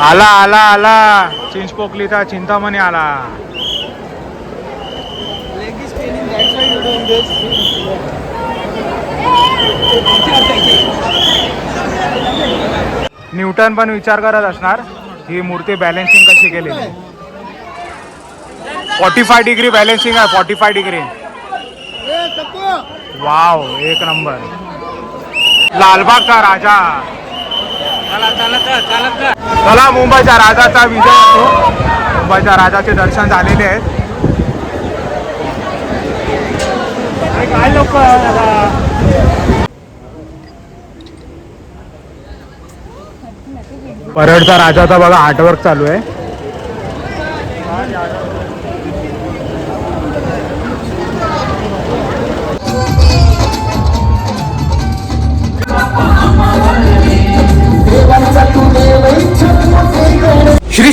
आला आला आला. चिंचपोकलीचा चिंतामणी आला. न्यूटन पण विचार करत असणार ही मूर्ती बॅलेन्सिंग कशी केलेली? फॉर्टी फाय डिग्री बॅलेन्सिंग आहे फॉर्टी फाय डिग्री वाव एक नंबर लालबागचा राजा. चला. मुंबईच्या राजाचा विजय असतो मुंबईच्या राजाचे दर्शन झालेले आहेत. काय लोक परडचा राजाचा बघा आर्टवर्क चालू आहे.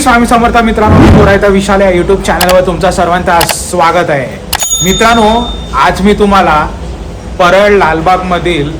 स्वामी समर्थ मित्रांनो मी विशाल या युट्यूब चॅनलवर तुमचा सर्वांचा स्वागत आहे. मित्रांनो आज मी तुम्हाला परळ लालबागमधील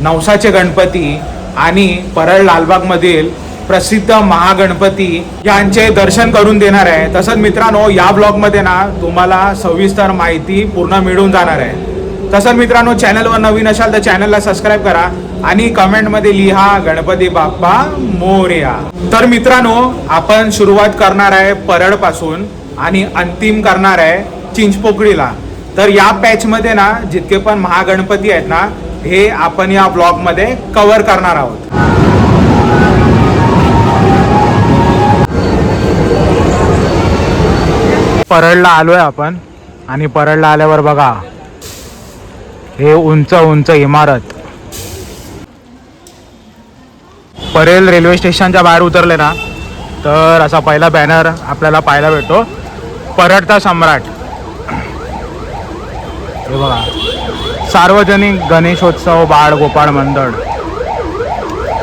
नवसाचे गणपती आणि परळ लालबागमधील प्रसिद्ध महागणपती यांचे दर्शन करून देणार आहे. तसंच मित्रांनो या ब्लॉगमध्ये ना तुम्हाला सविस्तर माहिती पूर्ण मिळून जाणार आहे. तसंच मित्रांनो चॅनलवर नवीन असाल तर चॅनलला सबस्क्राईब करा. आणि कमेंटमध्ये लिहा गणपती बाप्पा मोर्या. तर मित्रांनो आपण सुरुवात करणार आहे परळपासून आणि अंतिम करणार आहे चिंचपोकळीला. तर या पॅचमध्ये ना जितके पण महागणपती आहेत ना हे आपण या ब्लॉगमध्ये कव्हर करणार आहोत. परळला आलोय आपण आणि परळला आल्यावर बघा हे उंच उंच इमारत. परेल रेल्वे स्टेशनच्या बाहेर उतरले ना तर असा पहिला बॅनर आपल्याला पाहायला भेटतो. परडता सम्राट. हे बघा. सार्वजनिक गणेशोत्सव बाळ गोपाळ मंडळ.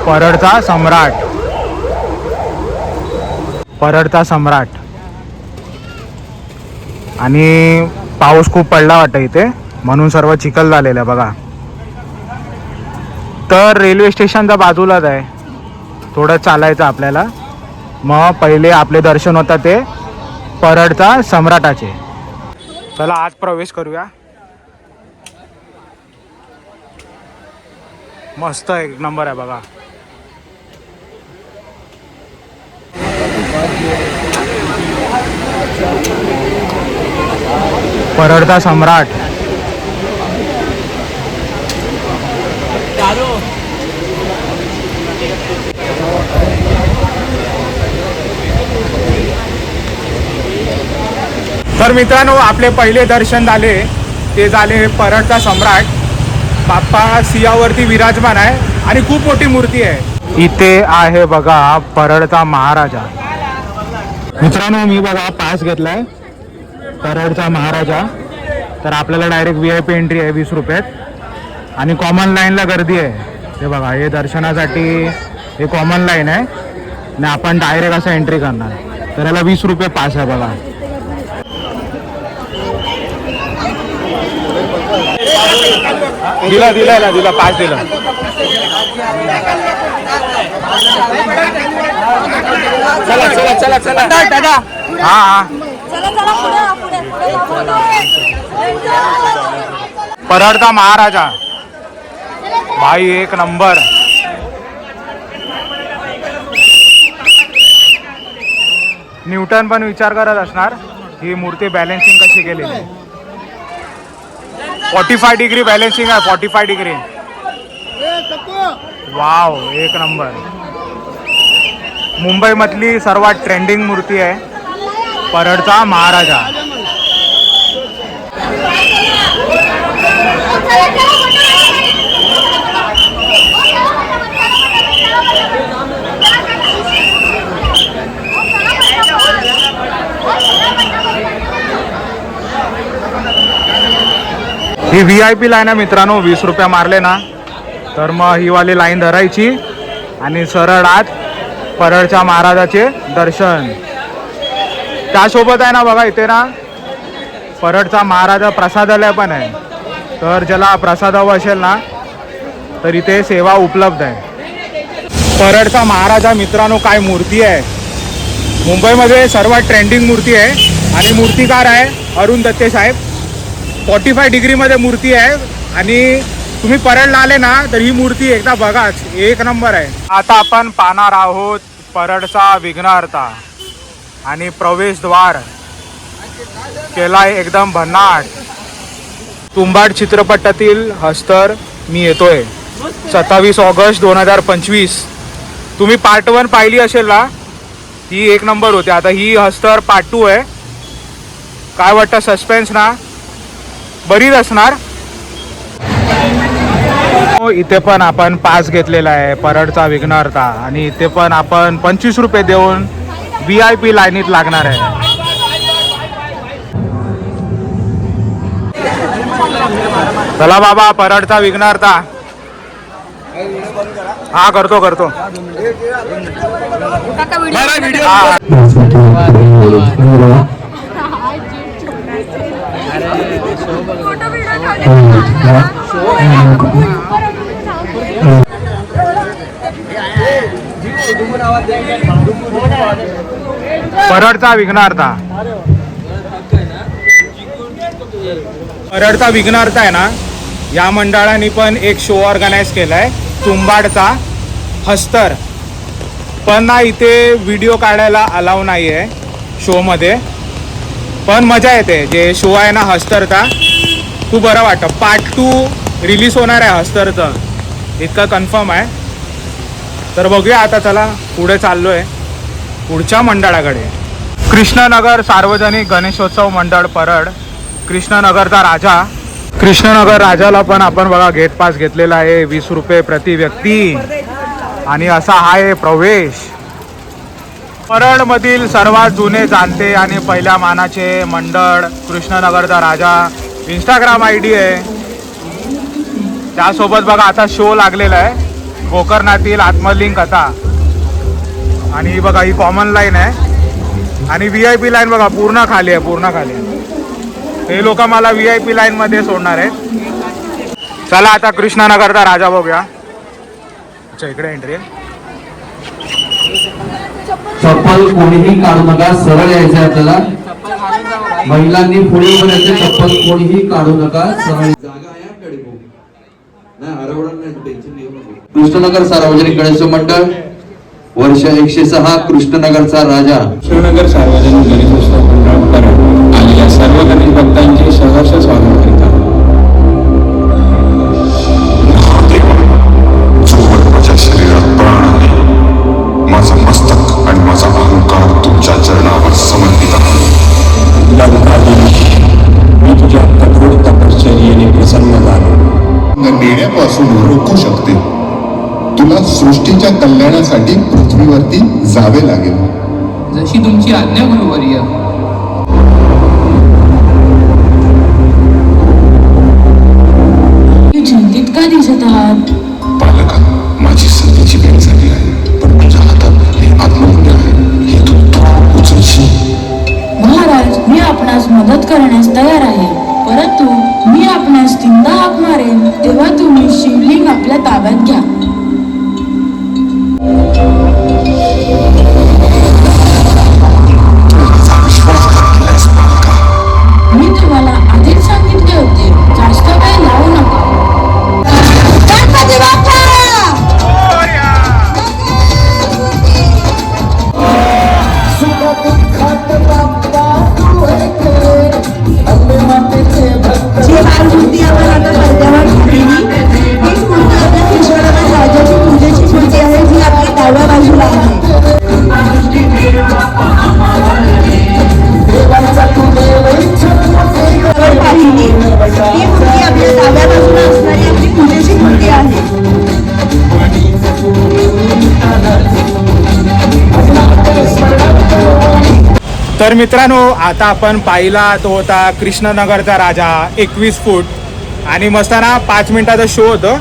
परडता सम्राट. परडता सम्राट. आणि पाऊस खूप पडला वाटतं इथे म्हणून सर्व चिखल झालेलं आहे बघा. तर रेल्वे स्टेशनच्या बाजूलाच आहे. थोडं चालायचं आपल्याला. मग पहिले आपले दर्शन होतं ते परडचा सम्राटाचे. चला आज प्रवेश करूया. मस्त एक नंबर आहे बघा. परडचा सम्राट. तर मित्रांनो आपले पहिले दर्शन झाले. ते झाले परडचा सम्राट. बाप्पा सियावरती विराजमान आहे आणि खूप मोठी मूर्ती आहे. इथे आहे बघा परळचा महाराजा. मित्रांनो मी बघा पास घेतलाय परडचा महाराजा. तर आपल्याला direct V I P entry आहे वीस रुपयात. आणि कॉमन लाईनला गर्दी आहे. हे बघा हे दर्शनासाठी हे कॉमन लाईन आहे. आणि आपण डायरेक्ट असं एंट्री करणार. तर याला वीस रुपये पास आहे बघा. दिला दिला याला दिला पास दिला. चला चला चला चला. दादा हा हा. परडचा महाराजा. भाई एक नंबर. न्यूटन पण विचार करत असणार. ही मूर्ती बॅलन्सिंग कशी केलेली? फॉर्टी फाय डिग्री बॅलन्सिंग आहे फॉर्टी फाय डिग्री वाव एक नंबर मुंबईमधली सर्वात ट्रेंडिंग मूर्ती आहे परडचा महाराजा. व्ही आय पी लाईन आहे मित्रांनो वीस रुपये मारले ना तर मग ही वाली लाईन धरायची आणि सरळ आत परळच्या महाराजाचे दर्शन. त्यासोबत आहे ना बघा इथे ना परळचा महाराजा प्रसादालय पण आहे. तर ज्याला प्रसाद हवं असेल ना तर इथे सेवा उपलब्ध आहे. परळचा महाराजा मित्रांनो काय मूर्ती आहे? मुंबईमध्ये सर्वात ट्रेंडिंग मूर्ती आहे आणि मूर्तिकार आहे अरुण दत्ते साहेब. फॉर्टी फाय डिग्रीमध्ये मूर्ती आहे आणि तुम्ही परळला आले ना तर ही मूर्ती एकदा बघाच एक नंबर आहे. आता आपण पाहणार आहोत परळचा विघ्नहर्ता आणि प्रवेशद्वार. केलाय एकदम भन्नाट. तुंबाड चित्रपटातील हस्तर मी येतोय. सत्तावीस ऑगस्ट दोन हजार पंचवीस. तुम्ही पार्ट वन पाहिली असेल ना ही एक नंबर होती. आता ही हस्तर पार्ट टू आहे. काय वाटतं सस्पेन्स ना? बरीच असणार. हो, इथे पण आपण पास घेतलेला आहे परडचा विघ्नहर्ता. आणि इथे पण आपण पंचवीस रुपये देऊन व्ही आय पी लाईनीत लागणार आहे. चला बाबा परडचा विघ्नहर्ता. हा करतो करतो. हा. फोटो व्हिडिओ परडचा विघ्नार्था परडचा विघ्नार्थ आहे ना या मंडळाने पण एक शो ऑर्गनाईज केलाय तुंबाडचा हस्तर. पण ना इथे व्हिडिओ काढायला अलाव नाही आहे शोमध्ये पण मजा येते जे शो आहे ना हस्तरचा खूप बरं वाटतं. पार्ट टू रिलीज होणार आहे हस्तरचं. इतकं कन्फर्म आहे. तर बघूया आता चला पुढे चाललो आहे पुढच्या मंडळाकडे. कृष्णनगर सार्वजनिक गणेशोत्सव मंडळ परड कृष्णनगरचा राजा. कृष्णनगर राजाला पण आपण बघा गेट पास घेतलेला आहे. वीस रुपये प्रति व्यक्ती. आणि असा आहे प्रवेश. परडमधील सर्वात जुने जाणते आणि पहिल्या मानाचे मंडळ कृष्णनगरचा राजा. इंस्टाग्राम आय डी आहे. त्यासोबत बघा आता शो लागलेला आहे. गोकर्णातील आत्मलिंग कथा. आणि ही बघा ही कॉमन लाईन आहे. आणि व्ही आय पी लाईन बघा पूर्ण खाली आहे पूर्ण खाली आहे. हे लोक मला व्ही आय पी लाईनमध्ये सोडणार आहेत. चला आता कृष्णानगरचा राजा बघूया. अच्छा इकडे एंट्री आहे. चप्पल कोणीही काढू नका सरळ यायचं आहे आपल्याला. महिलांनी पुढे राहायचं चप्पल कोणीही काढू नका. सरळ जागा आहे आपल्याकडे खूप. नाही हरवणार नाही टेन्शन घेऊ नको कृष्णनगर सार्वजनिक गणेश मंडळ वर्ष एकशे सहा कृष्णनगरचा राजा. शिवनगर सार्वजनिक गणेशोत्सव मंडळ आलेल्या सर्व गणेश भक्तांचे सहर्ष स्वागत. ओळखू शकते. तुला सृष्टीच्या कल्याणासाठी पृथ्वीवरती जावे लागेल. जशी तुमची आज्ञा गुरुवर्य Tama, tama ka. तर मित्रांनो आता आपण पाहिला तो होता कृष्णनगरचा राजा एकवीस फूट. आणि मस्त ना पाच मिनिटाचा शो होतं.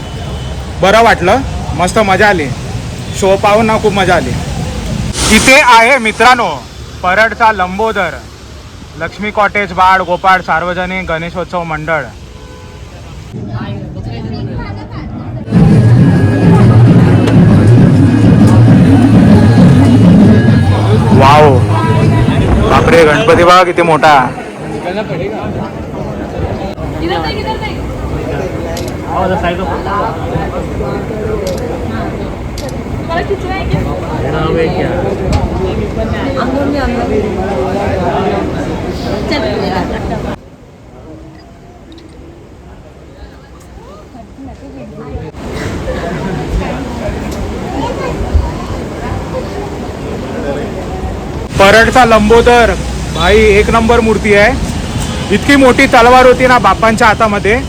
बरं वाटलं. मस्त मजा आली. शो पाहून ना खूप मजा आली. इथे आहे मित्रांनो परडचा लंबोदर. लक्ष्मी कॉटेज बाळ गोपाळ सार्वजनिक गणेशोत्सव मंडळ. गणपती बाबा किती मोठा. परडचा लंबोदर. भाई एक नंबर मूर्ती आहे. इतकी मोठी तलवार होती ना बापांच्या हातामध्ये.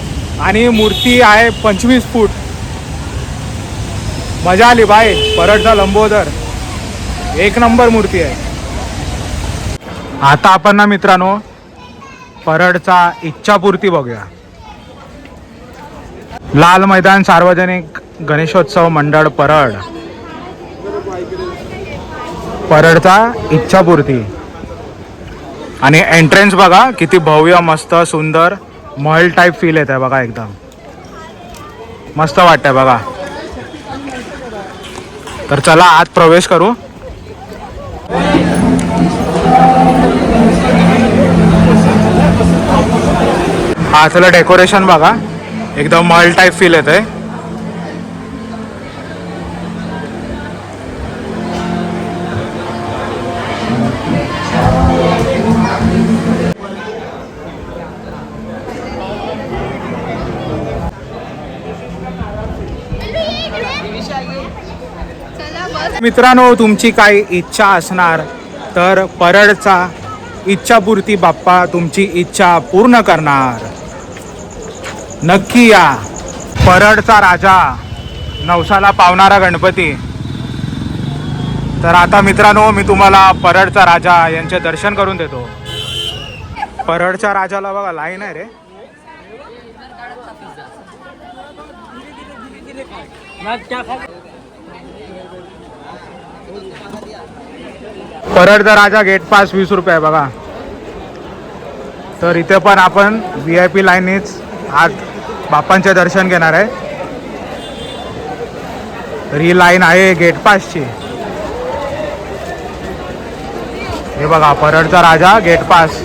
आणि मूर्ती आहे पंचवीस फूट. मजा आली भाई. परडचा लंबोदर. एक नंबर मूर्ती आहे. आता आपण ना मित्रांनो परडचा इच्छापूर्ती बघूया. लाल मैदान सार्वजनिक गणेशोत्सव मंडळ परड परडचा इच्छापूर्ती. आणि एंट्रन्स बघा किती भव्य मस्त सुंदर महल टाईप फील येत आहे बघा एकदम. मस्त वाटतंय बघा. तर चला आत प्रवेश करू. आतलं डेकोरेशन बघा. एकदम महल टाईप फील येत आहे मित्रांनो तुमची काही इच्छा असणार तर परळचा इच्छापूर्ती बाप्पा तुमची इच्छा पूर्ण करणार. नक्की या. परडचा राजा नवसाला पावणारा गणपती. तर आता मित्रांनो मी तुम्हाला परडचा राजा यांचे दर्शन करून देतो. परडच्या राजाला बघा लाईन आहे रे. परडचा राजा गेट पास वीस रुपये बघा. तर इथे पण आपण व्ही आय पी लाईनीच आज बाप्पांचे दर्शन घेणार आहे. तर ही लाईन आहे गेट पासची हे बघा परडचा राजा गेट पास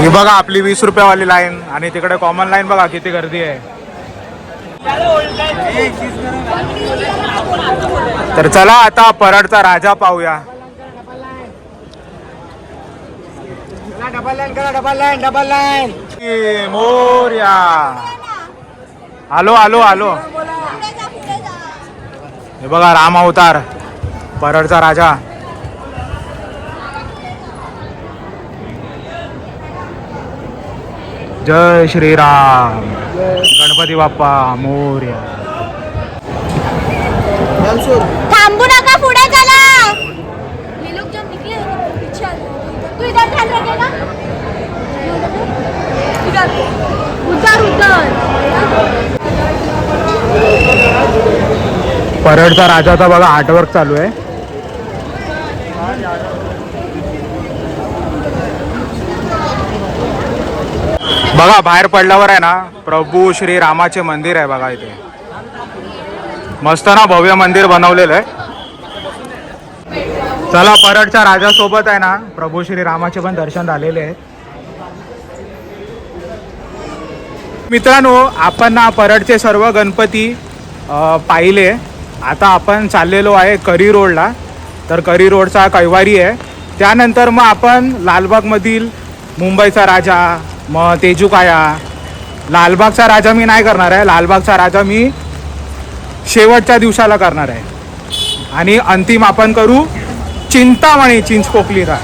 ही बघा आपली वीस रुपयावाली लाईन आणि तिकडे कॉमन लाईन बघा किती गर्दी आहे. तर चला आता परडचा राजा पाहूया. डबल लाईन करा double line double line Morya. Morya आलो आलो आलो हे बघा राम अवतार परडचा राजा. जय श्रीराम. गणपती बाप्पा मोर्या. थांबू नका पुढे चला. ये लोग जब निकले तो इधर ध्यान रखेगा इधर. उधर उधर परडचा राजाचा बघा आर्टवर्क चालू आहे. बघा बाहेर पडल्यावर आहे ना प्रभू श्री रामाचे मंदिर आहे बघा इथे. मस्त ना भव्य मंदिर बनवलेलं आहे. चला परडच्या राजासोबत आहे ना प्रभू श्री रामाचे पण दर्शन झालेले आहे. मित्रांनो आपण ना परडचे सर्व गणपती पाहिले. आता आपण चाललेलो आहे करी रोडला. तर करी रोडचा कैवारी आहे. त्यानंतर मग आपण लालबागमधील मुंबईचा राजा मग तेजुकाया लालबागचा राजा मी नाही करणार आहे. लालबागचा राजा मी शेवटच्या दिवसाला करणार आहे. आणि अंतिम आपण करू चिंतामणी चिंचपोकलीचा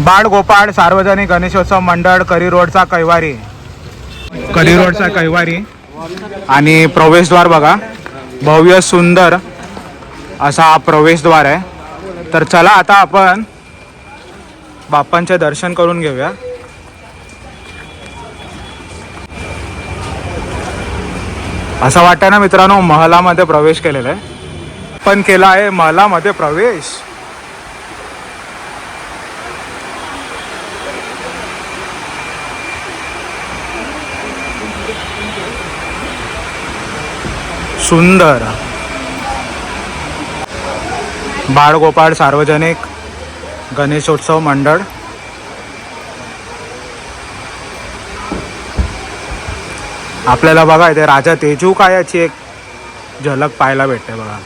बाळ गोपाळ सार्वजनिक गणेशोत्सव मंडळ करी रोडचा कैवारी. करी रोडचा कैवारी. आणि प्रवेशद्वार बघा. भव्य सुंदर असा प्रवेशद्वार आहे. तर चला आता आपण बाप्पांचे दर्शन करून घेऊया. असं वाटतं ना मित्रांनो महलामध्ये प्रवेश केलेला आहे. पण केला आहे महलामध्ये प्रवेश. सुंदर. बाळगोपाळ सार्वजनिक. गणेशोत्सव मंडळ. आपल्याला बघा इथे राजा तेजू काय याची एक झलक पाहायला भेटते बघा.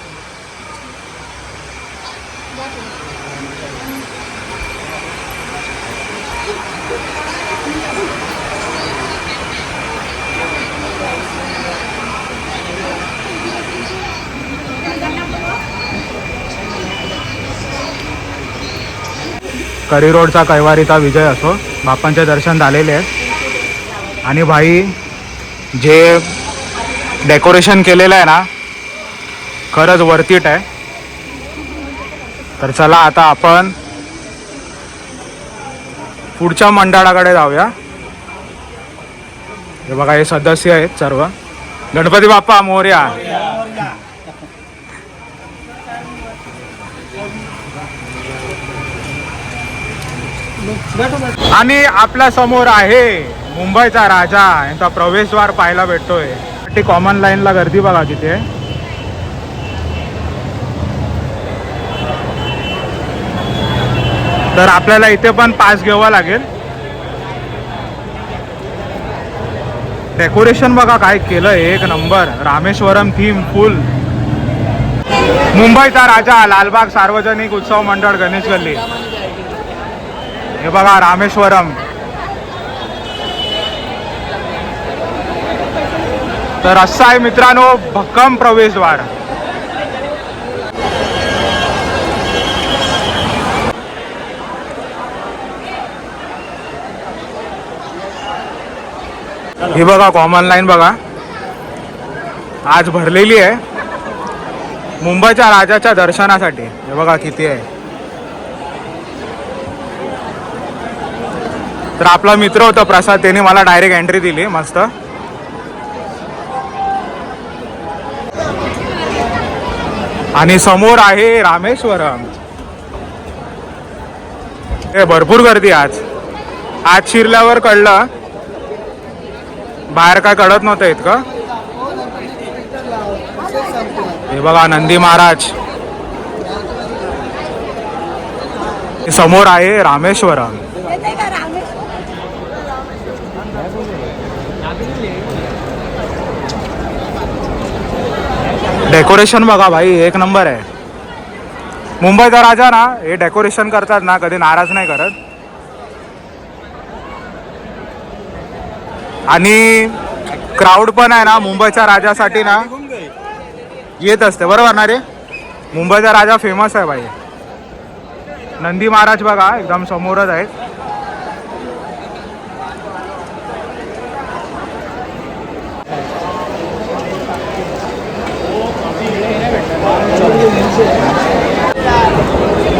करी रोडचा कैवारीचा विजय असो बाप्पांचे दर्शन झालेले आहेत. आणि भाई जे डेकोरेशन केलेलं आहे ना खरंच वर्तीट आहे. तर चला आता आपण पुढच्या मंडळाकडे जाऊया. हे बघा हे सदस्य आहेत सर्व. गणपती बाप्पा मोर्या. आणि आपल्यासमोर आहे. मुंबईचा राजा. यांचा प्रवेशद्वार पाहायला भेटतोय. ती कॉमन लाईनला गर्दी बघा तिथे. तर आपल्याला इथे पण पास घ्यावा लागेल. डेकोरेशन बघा काय केलं एक नंबर रामेश्वरम थीम फुल मुंबईचा राजा लालबाग सार्वजनिक उत्सव मंडळ गणेश गल्ली. हे बघा रामेश्वरम. तर असं आहे मित्रांनो भक्कम प्रवेशद्वार. हे बघा कॉमन लाईन बघा. आज भरलेली आहे. मुंबईच्या राजाच्या दर्शनासाठी. हे बघा किती आहे. तर आपला मित्र होता प्रसाद त्याने मला डायरेक्ट एंट्री दिली मस्त. आणि समोर आहे रामेश्वरम. हे भरपूर गर्दी आज. आज शिरल्यावर कळलं. बाहेर काय कळत नव्हतं इतकं. हे बघा नंदी महाराज. समोर आहे रामेश्वरम. डेकोरेशन बघा भाई एक नंबर आहे. मुंबईचा राजा ना हे डेकोरेशन करतात ना कधी नाराज नाही करत. आणि क्राऊड पण आहे ना मुंबईच्या राजासाठी ना. येत असते बरोबर ना रे? मुंबईचा राजा फेमस आहे भाई. नंदी महाराज बघा एकदम समोरच आहेत.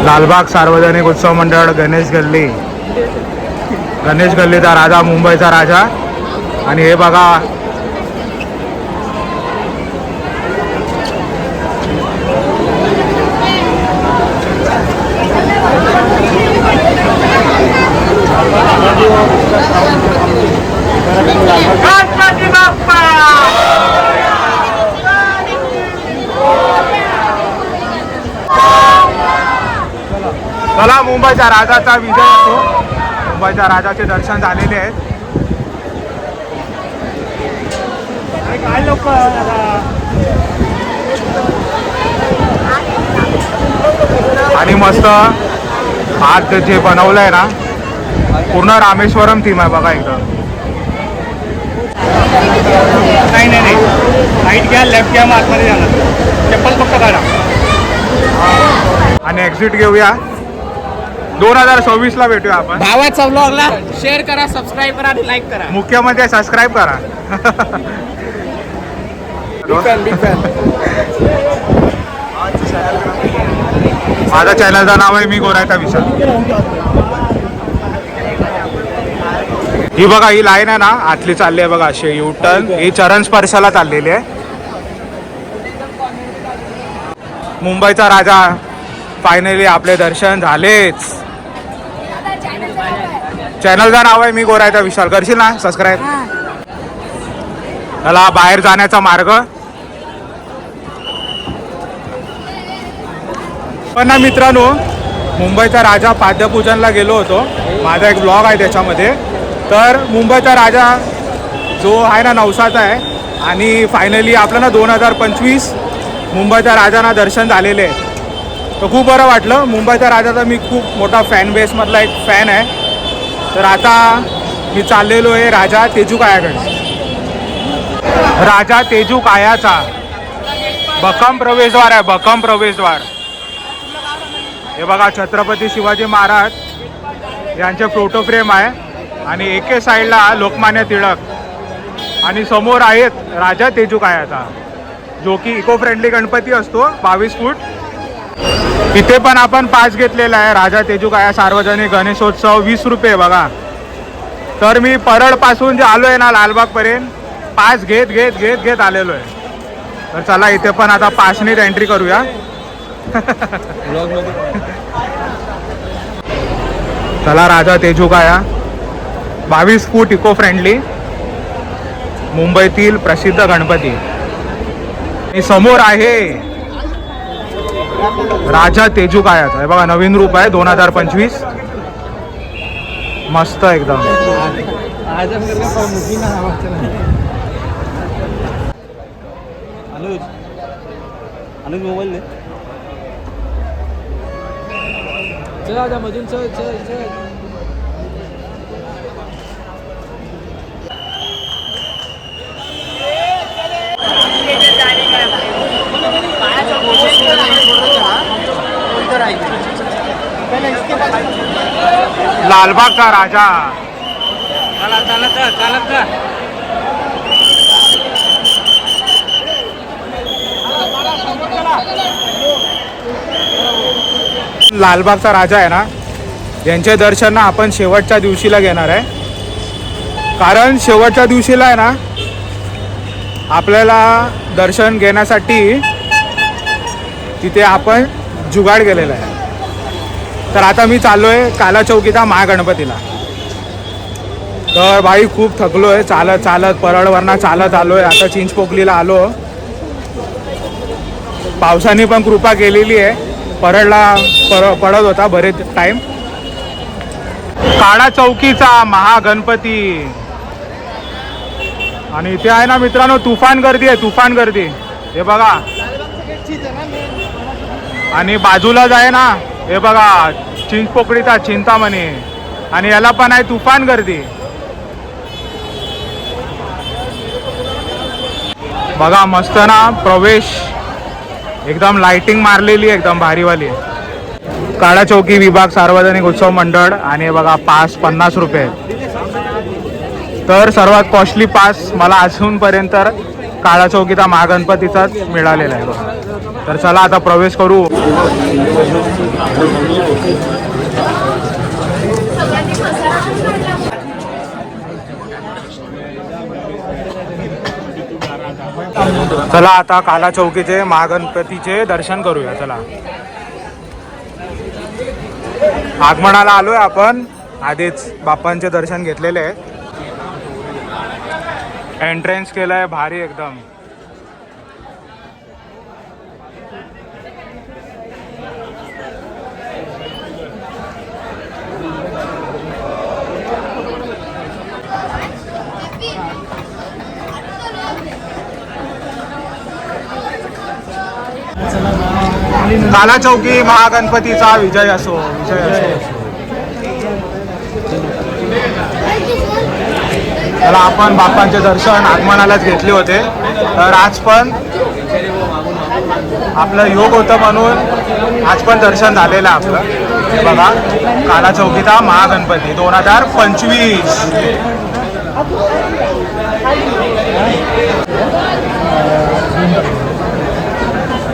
लालबाग सार्वजनिक उत्सव मंडळ गणेश गल्ली. गणेश गल्लीचा राजा मुंबईचा राजा. आणि हे बघा चला मुंबईच्या राजाचा विजय असो. मुंबईच्या राजाचे दर्शन झालेले आहेत. काय लोक आणि मस्त आज जे बनवलंय ना पूर्ण रामेश्वरम थीम आहे बघा एकदम नाही नाही नाही. राईट घ्या लेफ्ट घ्या मग आतमध्ये जाणार. चप्पल फक्त काढा. आणि एक्झिट घेऊया. दोन हजार सव्वीस ला भेटूया आपण. भावाचा व्लॉगला शेअर करा सबस्क्राईब करा आणि लाईक करा. मुख्य म्हणजे सबस्क्राईब करा. माझ्या चॅनलचं नाव आहे मी गोरायचा विशाल. ही बघा ही लाईन आहे ना आतली चालली आहे बघा अशी यू टर्न ही चरण स्पर्शाला चाललेली आहे. मुंबईचा राजा फायनली आपले दर्शन झालेच. चॅनलचं नाव आहे मी गोरायचा विशाल. करशील ना? सबस्क्राईब त्याला बाहेर जाण्याचा मार्ग. पण ना मित्रांनो मुंबईचा राजा पाद्यपूजनला गेलो होतो. माझा एक ब्लॉग आहे त्याच्यामध्ये. तर मुंबईचा राजा जो आहे ना नवसाचा आहे. आणि फायनली आपलं ना दोन हजार पंचवीस मुंबईच्या राजांना दर्शन झालेले आहे. तर खूप बरं वाटलं. मुंबईच्या राजाचा मी खूप मोठा फॅन बेसमधला एक फॅन आहे. तर आता मी चाललेलो आहे राजा तेजू कायाकडे राजा तेजू कायाचा भक्कम प्रवेशद्वार आहे भक्कम प्रवेशद्वार. हे बघा छत्रपती शिवाजी महाराज यांचे फोटो फ्रेम आहे आणि एके साईडला लोकमान्य टिळक आणि समोर आहेत राजा तेजू कायाचा जो की इको फ्रेंडली गणपती असतो बावीस फूट. इथे पण आपण पास घेतलेला आहे. राजा तेजूकाया सार्वजनिक गणेशोत्सव वीस रुपये बघा. तर मी परळपासून जे आलो आहे ना लालबाग पर्यंत पास घेत घेत घेत घेत आलेलो आहे. तर चला इथे पण आता पासनीत एंट्री करूया. चला राजा तेजू काया बावीस फूट इको फ्रेंडली मुंबईतील प्रसिद्ध गणपती. समोर आहे राजा तेजू कायाचा हे बघा नवीन रूप आहे दोन हजार पंचवीस. मस्त एकदम. अनुज. अनुज मोबाईल लालबागचा राजा. चला चालत जा चालत जा लालबागचा राजा आहे ना यांचे दर्शन ना आपण शेवटच्या दिवशीला घेणार आहे. कारण शेवटच्या दिवशीला आहे ना आपल्याला दर्शन घेण्यासाठी तिथे आपण जुगाड गेलेला आहे. तर आता मी चाललो आहे काला चौकीचा महागणपतीला. तर भाई खूप थकलो आहे चालत चालत परळवरना चालत आलो आहे आता चिंचपोकलीला आलो. पावसाने पण कृपा केलेली आहे. परळला पर पडत होता बरेच टाइम काळा चौकीचा महागणपती. आणि इथे आहे ना मित्रांनो तुफान गर्दी आहे तुफान गर्दी. हे बघा. आणि बाजूलाच आहे ना. हे बघा चिंचपोकळीचा चिंतामणी. आणि याला पण आहे तुफान गर्दी. बघा मस्त ना प्रवेश. एकदम लाइटिंग मारलेली एकदम भारीवाली. काळा चौकी विभाग सार्वजनिक उत्सव मंडळ आणि बघा पास पन्नास रुपये. तर सर्वात कॉस्टली पास मला अजूनपर्यंत काळा चौकीचा महागणपतीचाच मिळालेला आहे बघा. तर चला आता प्रवेश करू. चला आता काला चौकीचे महागणपतीचे दर्शन करूया चला. आगमनाला आलोय आपण. आधीच बाप्पांचे दर्शन घेतलेले आहे एंट्रन्स केलंय भारी एकदम. काला चौकी महागणपतीचा विजय असो विजय असो. त्याला आपण बाप्पांचे दर्शन आगमनालाच घेतले होते. तर आज पण आपलं योग होतं म्हणून आज पण दर्शन झालेलं आपलं. बघा काला चौकीचा महागणपती दोन हजार पंचवीस.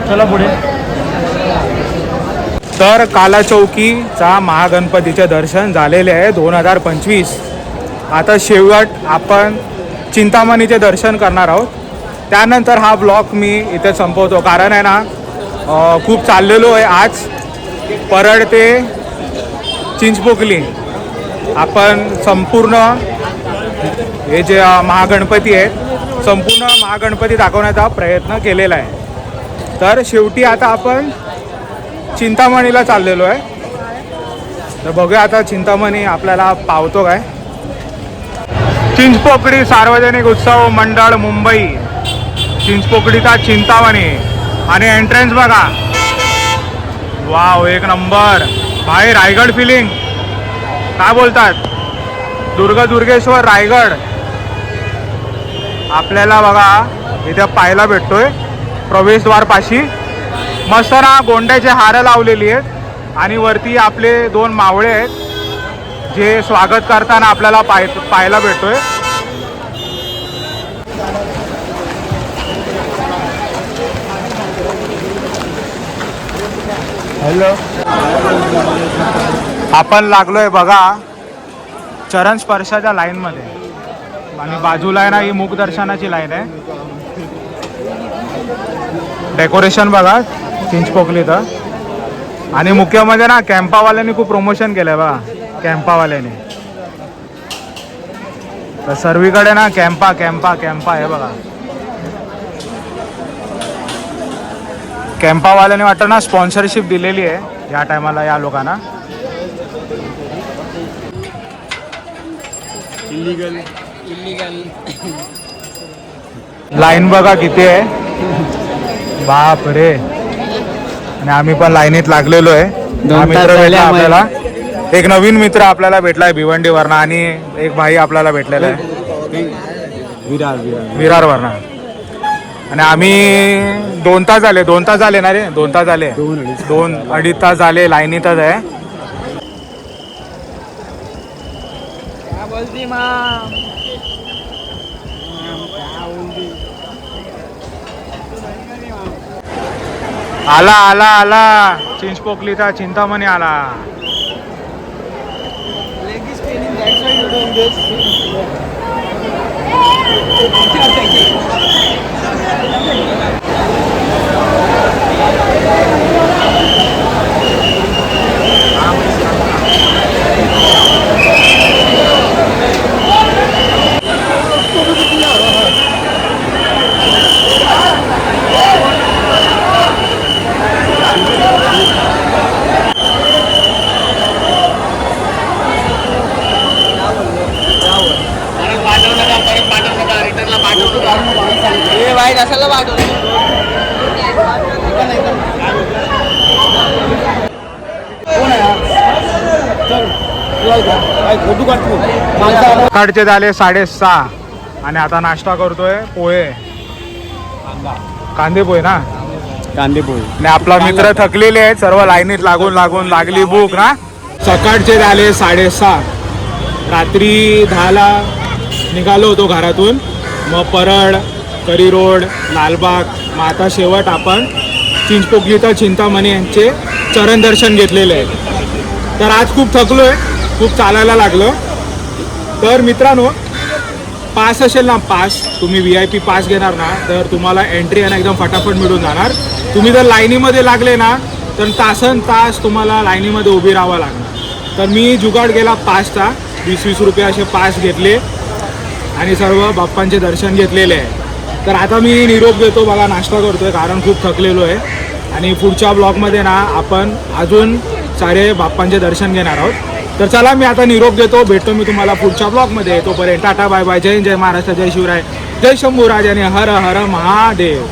चला पुढे. तर काला चौकीचा महागणपतीचे दर्शन झालेले आहे दोन हजार पंचवीस. आता शेवट आपण चिंतामणीचे दर्शन करणार आहोत. त्यानंतर हा ब्लॉग मी इथे संपवतो. कारण आहे ना खूप चाललेलो आहे आज. परळ ते चिंचपोकली आपण संपूर्ण हे जे महागणपती आहेत संपूर्ण महागणपती दाखवण्याचा प्रयत्न केलेला आहे. तर शेवटी आता आपण चिंतामणीला चाललेलो आहे. तर बघूया आता चिंतामणी आपल्याला पावतो काय. चिंचपोकडी सार्वजनिक उत्सव मंडळ मुंबई. चिंचपोकडीचा चिंतामणी आणि एंट्रन्स बघा. वाव एक नंबर. भाई रायगड फिलिंग काय बोलतात? दुर्ग दुर्गेश्वर रायगड. आपल्याला बघा इथे पाहायला भेटतोय. प्रवेशद्वारपाशी. पाशी मस्त ना गोंड्याचे हारं लावलेली आहेत आणि वरती आपले दोन मावळे आहेत जे स्वागत करताना आपल्याला पाय पाहायला भेटतोय. हॅलो. आपण लागलोय बघा चरण स्पर्शाच्या लाईन मध्ये. आणि बाजूला आहे ना ही मुख दर्शनाची लाईन आहे. डेकोरेशन बघा. चिंचपोकली तर. आणि मुख्य म्हणजे ना कॅम्पावाल्यांनी खूप प्रमोशन केलंय बघा कॅम्पावाल्यांनी. तर सर्वीकडे ना कॅम्पा कॅम्पा कॅम्पा आहे बघा. कॅम्पावाल्याने वाटतं ना स्पॉन्सरशिप दिलेली आहे या टायमाला या लोकांना. लाईन बघा किती आहे. बाप रे आणि आम्ही पण लाईनीत लागलेलो आहे. हा मित्र भेटला आपल्याला. एक नवीन मित्र आपल्याला भेटलाय भिवंडी वरना आणि एक भाई आपल्याला भेटलेला आहे. विरार वरना आणि आम्ही दोन तास झाले दोन तास झाले ना रे? दोन तास झाले. दोन अडीच तास झाले. लाईनीतच आहे. आला आला आला. चिंचपोकलीचा चिंतामणी आला. सकाळचे झाले साडेसहा. आणि आता नाश्ता करतोय पोहे. कांदे पोहे ना? कांदे पोळी आणि आपला मित्र थकलेले आहेत सर्व लाईनीत लागून लागून लागली भूक ना? सकाळचे झाले साडेसहा. रात्री दहाला निघालो होतो घरातून. मग परळ करी रोड लालबाग मग आता शेवट आपण चिंचपोकलीचा चिंतामणी यांचे चरण दर्शन घेतलेले आहे तर आज खूप थकलो आहे खूप चालायला लागलो. तर मित्रांनो पास असेल ना पास तुम्ही व्ही आय पी पास घेणार ना तर तुम्हाला एंट्री आहे ना एकदम फटाफट मिळून जाणार. तुम्ही जर लाईनीमध्ये लागले ना तर तासन तास तुम्हाला लाईनीमध्ये उभी राहावं लागणार. तर मी जुगाड गेला पासचा वीस वीस रुपये असे पास घेतले आणि सर्व बाप्पांचे दर्शन घेतलेले आहे. तर आता मी निरोप देतो बघा नाश्ता करतोय कारण खूप थकलेलो आहे. आणि पुढच्या ब्लॉगमध्ये ना आपण अजून सारे बाप्पांचे दर्शन घेणार आहोत. तर चला मी आता निरोप देतो. भेटतो मी तुम्हाला पुढच्या ब्लॉगमध्ये. तोपर्यंत टाटा बाय बाय. जय जय महाराष्ट्र जय शिवराय. जय शंभूराज आणि हर हर महादेव.